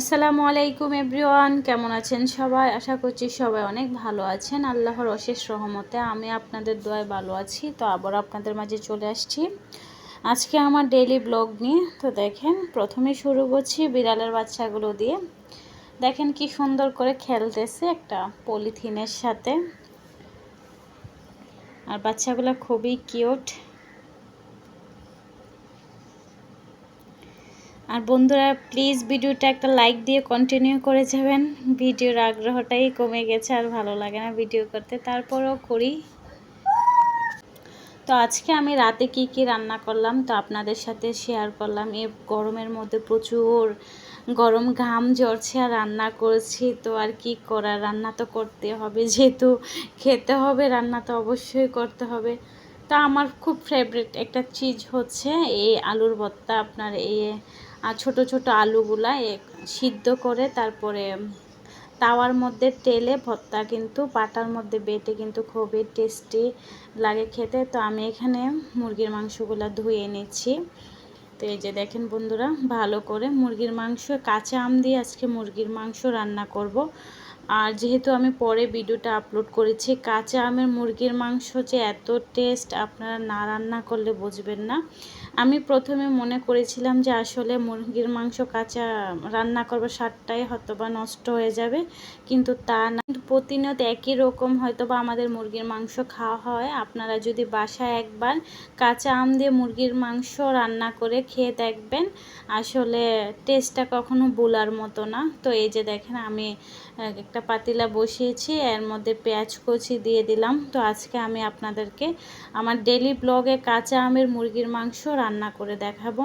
আসসালামু আলাইকুম এভরিওয়ান, কেমন আছেন সবাই? আশা করছি সবাই অনেক ভালো আছেন। আল্লাহর অশেষ রহমতে আমি আপনাদের দোয়ায় ভালো আছি। তো আবার আপনাদের মাঝে চলে আসছি। আজকে আমার ডেইলি ব্লগ নিয়ে। তো দেখেন, প্রথমে শুরু করছি বিড়ালের বাচ্চাগুলো দিয়ে। দেখেন কি সুন্দর করে খেলতেছে একটা পলিথিনের সাথে। আর বাচ্চাগুলো খুবই কিউট আর বন্ধুরা প্লিজ ভিডিওটা একটা লাইক দিয়ে কন্টিনিউ করে যাবেন। ভিডিওর আগ্রহটাই কমে গেছে আর ভালো লাগে না ভিডিও করতে। তারপরও করি। তো আজকে আমি রাতে কি কি রান্না করলাম, তো আপনাদের সাথে শেয়ার করলাম। এ গরমের মধ্যে প্রচুর গরম ঘাম ঝরছে আর রান্না করেছি, তো আর কি করার? রান্না তো করতে হবে, যেহেতু খেতে হবে, রান্না তো অবশ্যই করতে হবে। তা আমার খুব ফেভারিট একটা চিজ হচ্ছে এই আলুর ভর্তা। আপনার এই আর ছোট ছোট আলুগুলা সিদ্ধ করে তারপরে তাওয়ার মধ্যে তেলে ভর্তা কিন্তু পাটার মধ্যে বেটে কিন্তু খুবই টেস্টি লাগে খেতে। তো আমি এখানে মুরগির মাংসগুলো ধুয়ে নিচ্ছি তো এই যে দেখেন বন্ধুরা, ভালো করে মুরগির মাংস, কাঁচা আম দিয়ে আজকে মুরগির মাংস রান্না করব। আর যেহেতু আমি পরে ভিডিওটা আপলোড করেছি, কাঁচা আমের মুরগির মাংস যে এত টেস্ট আপনারা না রান্না করলে বুঝবেন না। আমি প্রথমে মনে করেছিলাম যে আসলে মুরগির মাংস কাঁচা রান্না করব, স্বাদটাই হয়তো বা নষ্ট হয়ে যাবে। কিন্তু তা না প্রতিনিয়ত একই রকম হয়তো বা আমাদের মুরগির মাংস খাওয়া হয়। আপনারা যদি বাসায় একবার কাঁচা আম দিয়ে মুরগির মাংস রান্না করে খেয়ে দেখবেন, আসলে টেস্টটা কখনো বোলার মতো না। তো এই যে দেখেন, আমি একটা পাতিলা বসিয়েছি, এর মধ্যে পেঁয়াজ কচি দিয়ে দিলাম। তো আজকে আমি আপনাদেরকে আমার ডেলি ব্লগে কাঁচা আমের মুরগির মাংস রান্না করে দেখাবো।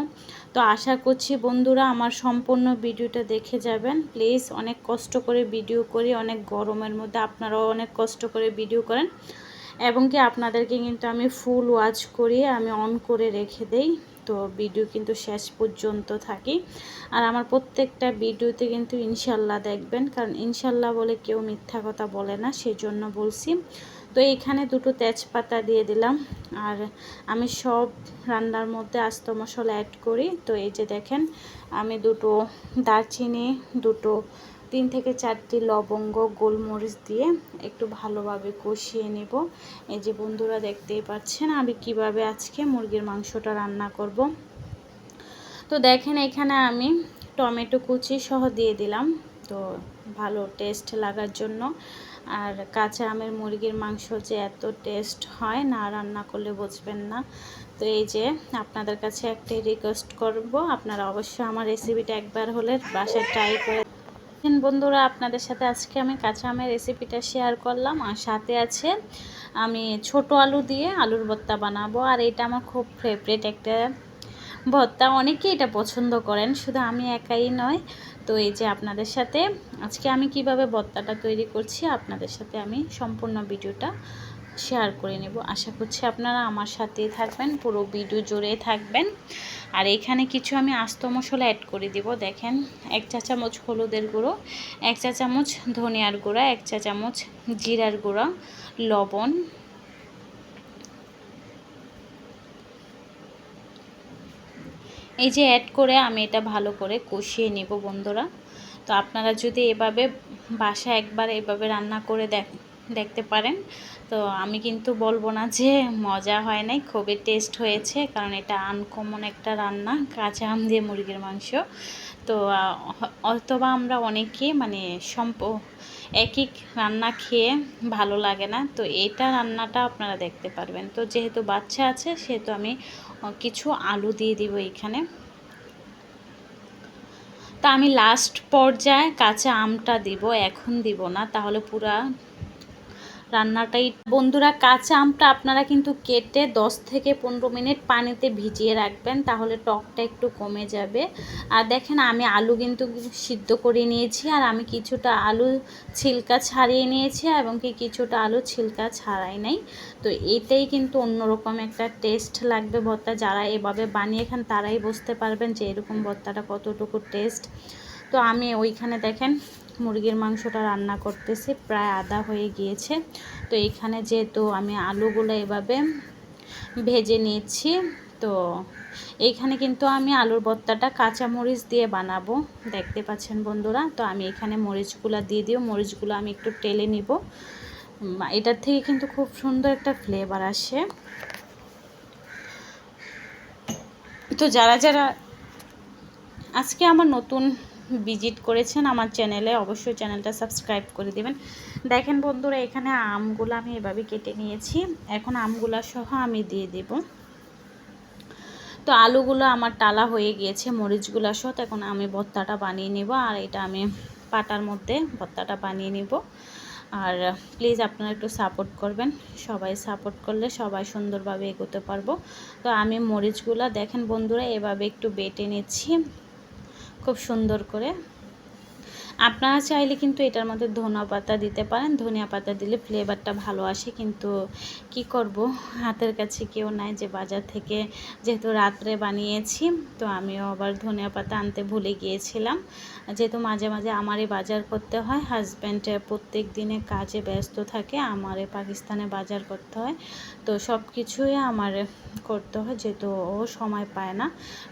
তো আশা করছি বন্ধুরা আমার সম্পূর্ণ ভিডিওটা দেখে যাবেন। প্লিজ অনেক কষ্ট করে ভিডিও করি, অনেক গরমের মধ্যে আপনারাও অনেক কষ্ট করে ভিডিও করেন। এবং কি আপনাদেরকে কিন্তু আমি ফুল ওয়াচ করি আমি অন করে রেখে দেই। তো ভিডিও কিন্তু শেষ পর্যন্ত থাকি। আর আমার প্রত্যেকটা ভিডিওতে কিন্তু ইনশাল্লাহ দেখবেন। কারণ ইনশাল্লাহ বলে কেউ মিথ্যা কথা বলে না, সেজন্য বলছি। তো এইখানে দুটো তেজপাতা দিয়ে দিলাম। আর আমি সব রান্নার মধ্যে আস্ত মশলা অ্যাড করি। তো এই যে দেখেন, আমি দুটো দারচিনি, দুটো তিন থেকে চারটি লবঙ্গ, গোলমরিচ দিয়ে একটু ভালোভাবে কষিয়ে নেব। এই যে বন্ধুরা দেখতেই পাচ্ছেন, আমি কীভাবে আজকে মুরগির মাংসটা রান্না করব। তো দেখেন, এখানে আমি টমেটো কুচি সহ দিয়ে দিলাম। তো ভালো টেস্ট লাগার জন্য আর কাঁচা আমের মুরগির মাংস যে এত টেস্ট হয় না, রান্না করলে বুঝবেন না। তো এই যে আপনাদের কাছে একটাই রিকোয়েস্ট করব, আপনারা অবশ্যই আমার রেসিপিটা একবার হলে বাসায় ট্রাই করে বন্ধুরা, আপনাদের সাথে আজকে আমি কাঁচা আমের রেসিপিটা শেয়ার করলাম আর সাথে আছে আমি ছোট আলু দিয়ে আলুর ভর্তা বানাবো। আর এটা আমার খুব ফেভারিট একটা ভর্তা। অনেকেই এটা পছন্দ করেন, শুধু আমি একাই নয়। তো এই যে আপনাদের সাথে আজকে আমি কীভাবে ভর্তাটা তৈরি করছি, আপনাদের সাথে আমি সম্পূর্ণ ভিডিওটা শেয়ার করে নেব। আশা করছি আপনারা আমার সাথেই থাকবেন, পুরো ভিডিও জুড়ে থাকবেন। আর এখানে কিছু আমি আস্ত মশলা অ্যাড করে দিব, দেখেন, এক চা চামচ হলুদের গুঁড়ো, এক চা চামচ ধনিয়ার গুঁড়া, এক চা চামচ জিরার গুঁড়া, লবণ এই যে অ্যাড করে আমি এটা ভালো করে কষিয়ে নিব বন্ধুরা। তো আপনারা যদি এভাবে বাসা একবার এভাবে রান্না করে দেখ দেখতে পারেন। তো আমি কিন্তু বলব না যে মজা হয় নাই, খুবই টেস্ট হয়েছে, কারণ এটা আনকমন একটা রান্না, কাঁচা আম দিয়ে মুরগির মাংস। তো অথবা আমরা অনেকে মানে সম্প একই রান্না খেয়ে ভালো লাগে না। তো এটা রান্নাটা আপনারা দেখতে পারবেন। তো যেহেতু বাচ্চা আছে, সেহেতু আমি কিছু আলু দিয়ে দিব এখানে। তা আমি লাস্ট পর্যায়ে কাঁচা আমটা দিব, এখন দিব না। তাহলে পুরা রান্নাটাই। বন্ধুরা, কাঁচা আমটা আপনারা কিন্তু কেটে 10 থেকে পনেরো মিনিট পানিতে ভিজিয়ে রাখবেন, তাহলে টকটা একটু কমে যাবে। আর দেখেন, আমি আলু কিন্তু সিদ্ধ করে নিয়েছি, আর আমি কিছুটা আলু ছিলকা ছাড়িয়ে নিয়েছি, এবং কি কিছুটা আলু ছিলকা ছাড়াই নাই। তো এটাই কিন্তু অন্যরকম একটা টেস্ট লাগবে ভর্তা। যারা এভাবে বানিয়ে খান, তারাই বুঝতে পারবেন যে এরকম ভর্তাটা কতটুকু টেস্ট। তো আমি ওইখানে দেখেন মুরগির মাংসটা রান্না করতেছি, প্রায় আদা হয়ে গিয়েছে। তো এখানে যেহেতু আমি আলুগুলো এভাবে ভেজে নিয়েছি, তো এইখানে কিন্তু আমি আলুর ভর্তাটা কাঁচা মরিচ দিয়ে বানাবো। দেখতে পাচ্ছেন বন্ধুরা, তো আমি এখানে মরিচগুলো দিয়ে দিও, মরিচগুলো আমি একটু টেলে নিব। এটার থেকে কিন্তু খুব সুন্দর একটা ফ্লেভার আসে। তো যারা যারা, আজকে আমার নতুন ভিজিট করেছেন আমার চ্যানেলে, অবশ্যই চ্যানেলটা সাবস্ক্রাইব করে দেবেন। দেখেন বন্ধুরা, এখানে আমগুলো আমি এভাবে কেটে নিয়েছি। এখন আমগুলা সহ আমি দিয়ে দেব। তো আলুগুলো আমার টালা হয়ে গিয়েছে, মরিচগুলো সহ এখন আমি ভর্তাটা বানিয়ে নেব। আর এটা আমি পাটার মধ্যে ভর্তাটা বানিয়ে নেব। আর প্লিজ আপনারা একটু সাপোর্ট করবেন। সবাই সাপোর্ট করলে সবাই সুন্দরভাবে এগোতে পারব। তো আমি মরিচগুলো, দেখেন বন্ধুরা, এভাবে একটু বেটে নিচ্ছি। খুব সুন্দর করে আপনারা চাইলে কিন্তু এটার মধ্যে ধনিয়া পাতা দিতে পারেন। ধনিয়া পাতা দিলে ফ্লেভারটা ভালো আসে। কিন্তু কি করব? হাতের কাছে কেউ নাই যে বাজার থেকে যেহেতু রাত্রে বানিয়েছি, তো আমিও আবার ধনিয়া পাতা আনতে ভুলে গিয়েছিলাম। যেহেতু মাঝে মাঝে আমারই বাজার করতে হয় হাজব্যান্ড প্রত্যেক দিনে কাজে ব্যস্ত থাকে আমারে পাকিস্তানে বাজার করতে হয়। তো সব কিছুই আমার করতে হয়, যেহেতু ও সময় পায় না।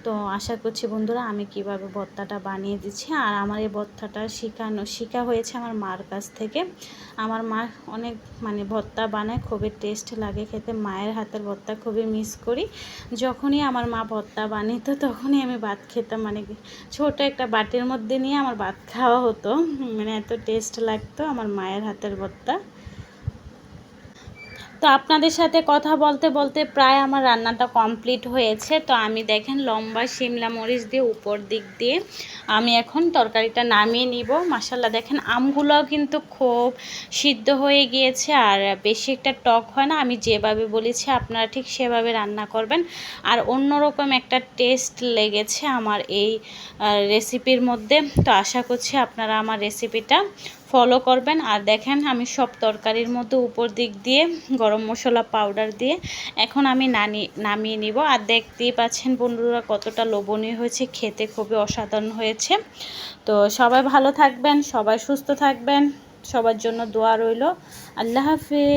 তো আশা করছি বন্ধুরা, আমি কীভাবে ভর্তাটা বানিয়ে দিচ্ছি, আর আমার এই ভর্তাটা শেখানো, শেখা হয়েছে আমার মার কাছ থেকে। আমার মা অনেক মানে ভর্তা বানায়, খুবই টেস্ট লাগে খেতে। মায়ের হাতের ভর্তা খুবই মিস করি। যখনই আমার মা ভর্তা বানিত তখনই আমি ভাত খেতাম। মানে ছোট একটা বাটির মধ্যে নিয়ে আমার ভাত খাওয়া হতো। মানে এত টেস্ট লাগতো আমার মায়ের হাতের ভর্তা। তো আপনাদের সাথে কথা বলতে বলতে প্রায় আমার রান্নাটা কমপ্লিট হয়েছে। তো আমি দেখেন লম্বা শিমলা মরিচ দিয়ে উপর দিক দিয়ে আমি এখন তরকারিটা নামিয়ে নিব। মাসাল্লাহ দেখেন আমগুলোও কিন্তু খুব সিদ্ধ হয়ে গিয়েছে আর বেশি একটা টক হয় না। আমি যেভাবে বলেছি আপনারা ঠিক সেভাবে রান্না করবেন। আর অন্যরকম একটা টেস্ট লেগেছে আমার এই রেসিপির মধ্যে। তো আশা করছি আপনারা আমার রেসিপিটা ফলো করবেন। আর দেখেন, আমি সব তরকারির মধ্যে উপর দিক দিয়ে গরম মশলা পাউডার দিয়ে এখন আমি নানি, নামিয়ে নিব। আর দেখতেই পাচ্ছেন বন্ধুরা, কতটা লোভনীয় হয়েছে, খেতে খুবই অসাধারণ হয়েছে। তো সবাই ভালো থাকবেন, সবাই সুস্থ থাকবেন, সবার জন্য দোয়া রইল। আল্লাহ হাফিজ।